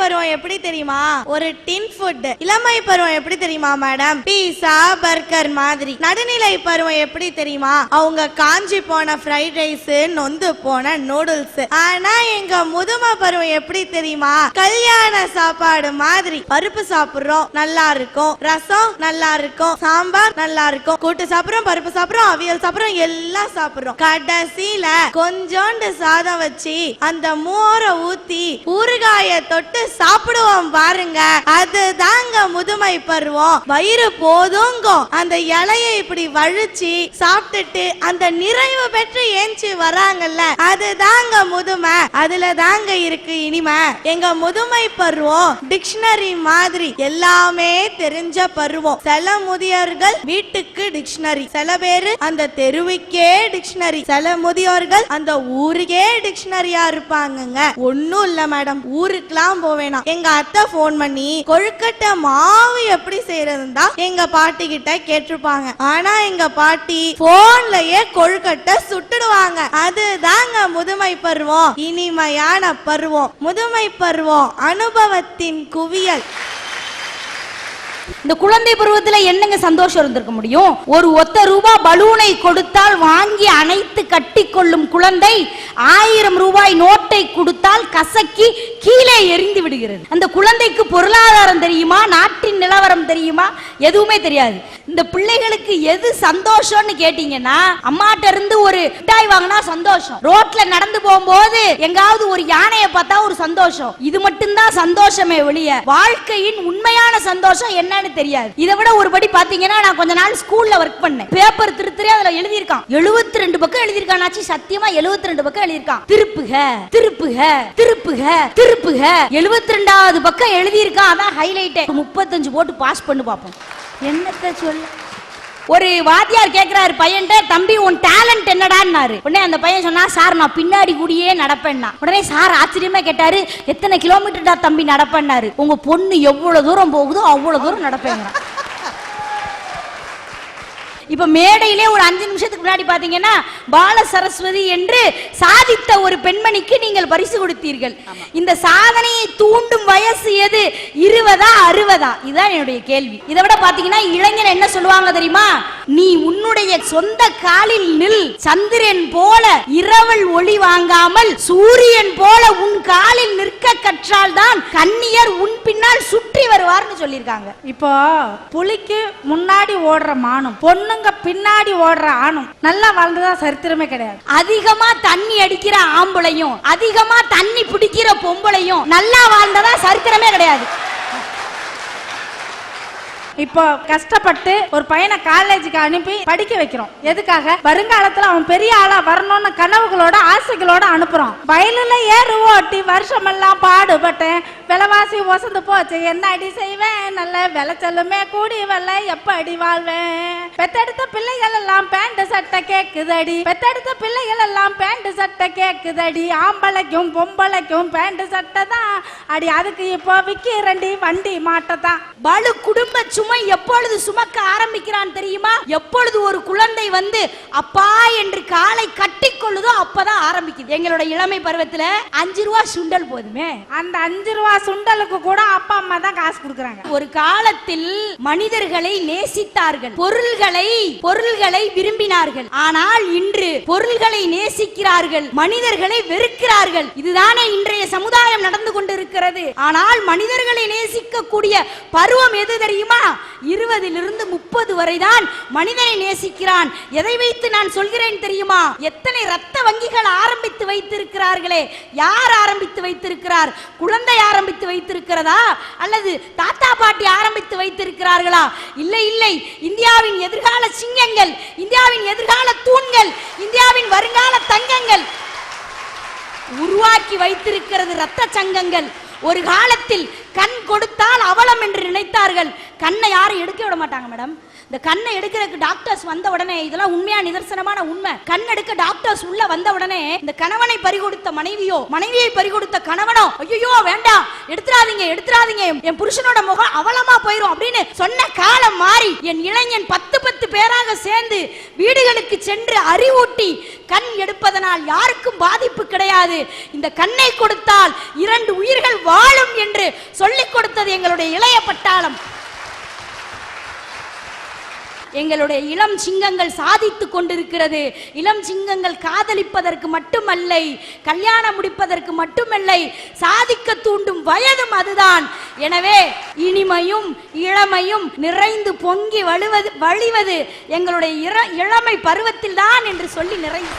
பருவம் எப்படி தெரியுமா? ஒரு டின் ஃபுட் இளமை பருவம் எப்படி தெரியுமா மேடம் பீஸா பர்கர் மாதிரி. நடுநிலை பருவம் எப்படி தெரியுமா? அவங்க காஞ்சி போன ஃப்ரைட் ரைஸ் நொந்து போன நூடுல்ஸ் ஆனா எங்க முதுமை பருவம் எப்படி தெரியுமா? கல்யாண சாப்பாடு மாதிரி. பருப்பு சாப்பிடுறோம் நல்லா இருக்கும். ரசம் நல்லா இருக்கும். சாம்பார் நல்லா இருக்கும். கூட்டு சாப்பிடுறோம் பருப்பு சாப்பிடுறோம் அவியல் சாப்பிடுறோம் எல்லாம் சாப்பிடுறோம். கடைசியில கொஞ்சோண்டு சாதம் வச்சு அந்த மோரை ஊத்தி ஊறுகாய தொட்டு சாப்பிடுவோம் பாருங்க. அதுதாங்க முதுமை பருவம். வயிறு போதுங்கும் அந்த இலையை இப்படி வழிச்சு சாப்பிட்டுட்டு அந்த நிறைவு பெற்று ஏஞ்சி வராங்கல்ல. அதுதாங்க முதுமை. அதுல தாங்க இருக்கு இனிமை. எங்க முதுமை பருவம் டிக்ஷனரி மாதிரி எல்லாமே தெரிஞ்ச பருவம். சில முதியோர்கள் வீட்டுக்கு டிக்ஷனரி. சில பேரு அந்த தெருவுக்கே டிக்ஷனரி. சில முதியோர்கள் அந்த ஊருக்கே டிக்ஷனரியா இருப்பாங்கங்க. ஒண்ணும் இல்ல மேடம். ஊருக்குலாம் வேணாம். எங்க அத்தை போன் பண்ணி கொழுக்கட்டை மாவு எப்படி செய்யறதுன்னு எங்க பாட்டி கிட்ட கேட்டிருப்பாங்க. ஆனா எங்க பாட்டி போன்லயே கொழுக்கட்டை சுட்டுடுவாங்க. அதுதாங்க முதுமை பருவம். இனிமையான பருவம். முதுமை பருவம் அனுபவத்தின் குவியல். இந்த குழந்தை பருவத்துல என்னங்க சந்தோஷம் இருந்திருக்க முடியும்? ஒரு ஒத்த ரூபாய் பலூனை கொடுத்தால் வாங்கி அனைத்து கட்டி கொள்ளும் குழந்தை ஆயிரம் ரூபாய் ஓட்டை கொடுத்தால் கசக்கி கீழே எரிந்து விடுகிறது. அந்த குழந்தைக்கு பொருளாதாரம் தெரியுமா? நாட்டின் நிலவரம் தெரியுமா? எதுவுமே தெரியாது. இந்த பிள்ளைகளுக்கு எது சந்தோஷம்னு கேட்டீங்கன்னா அம்மாட்ட இருந்து ஒரு மிட்டாய் வாங்கினா சந்தோஷம். ரோட்ல நடந்து போகும்போது எங்காவது ஒரு யானையை பார்த்தா ஒரு சந்தோஷம். இது மட்டும்தான் சந்தோஷமே வெளிய வாழ்க்கையின் உண்மையான சந்தோஷம் என்னன்னு தெரியாது. இதை விட ஒருபடி பாத்தீங்கன்னா நான் கொஞ்ச நாள் ஸ்கூல்ல ஒர்க் பண்ணேன். பேப்பர் திருத்திரி அதுல எழுதியிருக்கான். 72 ரெண்டு பக்கம் எழுதியிருக்கான். சத்தியமா 72 ரெண்டு பக்கம் எழுதியிருக்கான். திருப்புக. திருப்புக திருப்புக திருப்புக. 72 ரெண்டாவது பக்கம் எழுதியிருக்கான் அதான் ஹைலைட்டே முப்பத்தஞ்சு போட்டு பாஸ் பண்ணு பார்ப்போம் என்னத்த சொல்ல ஒரு வாத்தியார் கேக்குறாரு பையன்ட்ட தம்பி உன் டேலண்ட் என்னடான்னாரு. உடனே அந்த பையன் சொன்னா சார் நான் பின்னாடி கூடியே நடப்பேன்னா. உடனே சார் ஆச்சரியமா கேட்டாரு எத்தனை கிலோமீட்டர்டா தம்பி நடப்பேன்னாரு? உங்க பொண்ணு எவ்வளவு தூரம் போகுதோ அவ்வளவு தூரம் நடப்பேங்கிறான். இப்ப மேடையிலே ஒரு அஞ்சு நிமிஷத்துக்கு முன்னாடி பாத்தீங்கன்னா பால சரஸ்வதி என்று சாதித்த ஒரு பெண்மணிக்கு நீங்கள் பரிசு கொடுத்தீர்கள். இந்த சாதனையை தூண்டும் வயசு எது? இருபதா அறுபதா இதுதான் என்னுடைய கேள்வி. இதை விட பாத்தீங்கன்னா இளைஞர் என்ன சொல்லுவாங்க தெரியுமா? நீ உன்னுடைய சொந்த காலில் நில். சந்திரன் போல இரவல் ஒளி வாங்காமல் சூரியன் போல உன் காலில் கற்றால் தான் கன்னியர் உன் பின்னால் சுற்றி வருவார்னு சொல்லியிருக்காங்க. இப்போ புலிக்கு முன்னாடி ஓடுற மானும் பொண்ணுங்க பின்னாடி ஓடுற ஆணும் நல்லா வாழ்ந்ததா சரித்திரமே கிடையாது. அதிகமா தண்ணி அடிக்கிற ஆம்பளையும் அதிகமா தண்ணி பிடிக்கிற பொம்பளையும் நல்லா வாழ்ந்ததா சரித்திரமே கிடையாது. இப்போ கஷ்டப்பட்டு ஒரு பையனை காலேஜுக்கு அனுப்பி படிக்க வைக்கிறோம். எதுக்காக? வருங்காலத்துல அவன் பெரிய ஆளா வரணும்னு கனவுகளோட ஆசைகளோட அனுப்புறோம் வயலுல ஏறுவோட்டி ஓட்டி வருஷமெல்லாம் பாடுபட்டேன். விலைவாசி ஒசந்து போச்சு. என்ன அடி செய்வேன்? நல்ல விளைச்சலுமே கூடி வரல எப்ப அடி வாழ்வேன்? பெத்தெடுத்த பிள்ளைகள் எல்லாம் பேண்ட் சட்டை கேக்குதடி. பெத்தெடுத்த பிள்ளைகள் எல்லாம் பேண்ட் சட்டை கேக்குதடி. ஆம்பளைக்கும் பொம்பளைக்கும் பேண்ட் சட்டை தான். அடி அதுக்கு இப்போ விக்கிறண்டி வண்டி மாட்டதான் பலு குடும்ப சுமை எப்பொழுது சுமக்க ஆரம்பிக்கிறான் தெரியுமா? எப்பொழுது ஒரு குழந்தை வந்து அப்பா என்று காலை கட்டிக்கொள்ளுதோ அப்பதான் ஆரம்பிக்குது. எங்களோட இளமை பருவத்துல அஞ்சு ரூபா சுண்டல் போதுமே. அந்த அஞ்சு ரூபா சுண்டலுக்கு கூட அப்பா அம்மா தான் காசு கொடுக்குறாங்க. ஒரு காலத்தில் மனிதர்களை நேசித்தார்கள். பொருள்களை பொருள்களை விரும்பினார்கள். ஆனால் இன்று பொருள்களை நேசிக்கிறார்கள். மனிதர்களை வெறுக்கிறார்கள். இதுதானே இன்றைய சமுதாயம் நடந்து கொண்டிருக்கிறது. ஆனால் மனிதர்களை நேசிக்கக்கூடிய பருவம் எது தெரியுமா? இருபதிலிருந்து முப்பது வரைதான் மனிதனை நேசிக்கிறான். எதை வைத்து நான் சொல்கிறேன் தெரியுமா? எத்தனை ரத்த வங்கிகள் ஆரம்பித்து வைத்திருக்கிறார்களே? யார் ஆரம்பித்து வைத்திருக்கிறார்? குழந்தை ஆரம்பித்து வைத்திருக்கிறதா? அல்லது தாத்தா பாட்டி ஆரம்பித்து வைத்திருக்கிறார்களா? இல்லை இல்லை. இந்தியாவின் எதிர்கால சிங்கங்கள் இந்தியாவின் எதிர்கால தூண்கள் இந்தியாவின் வருங்கால தங்கங்கள் உருவாக்கி வைத்திருக்கிறது ரத்த சங்கங்கள். ஒரு காலத்தில் கண் கொடுத்தால் அவலம் என்று நினைத்தார்கள். கண்ணை யாரும் எடுக்க விட மாட்டாங்க மேடம். இந்த கண்ணை எடுக்கிறதுக்கு டாக்டர்ஸ் வந்த உடனே இதெல்லாம் உண்மையா நிதர்சனமான உண்மை. கண் எடுக்க டாக்டர்ஸ் உள்ள வந்த உடனே இந்த கணவனை பறிகொடுத்த மனைவியோ மனைவியை பறிகொடுத்த கணவனோ ஐயோ வேண்டாம். எடுத்துறாதீங்க எடுத்துறாதீங்க. என் புருஷனோட முகம் அவலமா போயிரும் அப்படின்னு சொன்ன காலம் மாறி என் இளைஞன் பத்து பத்து பேராக சேர்ந்து வீடுகளுக்கு சென்று அறிவூட்டி கண் எடுப்பதனால் யாருக்கும் பாதிப்பு கிடையாது. இந்த கண்ணை கொடுத்தால் இரண்டு உயிர்கள் வாழும் என்று சொல்லிக் கொடுத்தது எங்களுடைய இளைய பட்டாளம். எங்களுடைய இளம் சிங்கங்கள் சாதித்து கொண்டிருக்கிறது. இளம் சிங்கங்கள் காதலிப்பதற்கு மட்டுமல்லை கல்யாணம் முடிப்பதற்கு மட்டுமல்லை சாதிக்க தூண்டும் வயதும் அதுதான். எனவே இனிமையும் இளமையும் நிறைந்து பொங்கி வழுவது வழிவது எங்களுடைய இளமை பருவத்தில் தான் என்று சொல்லி நிறைவு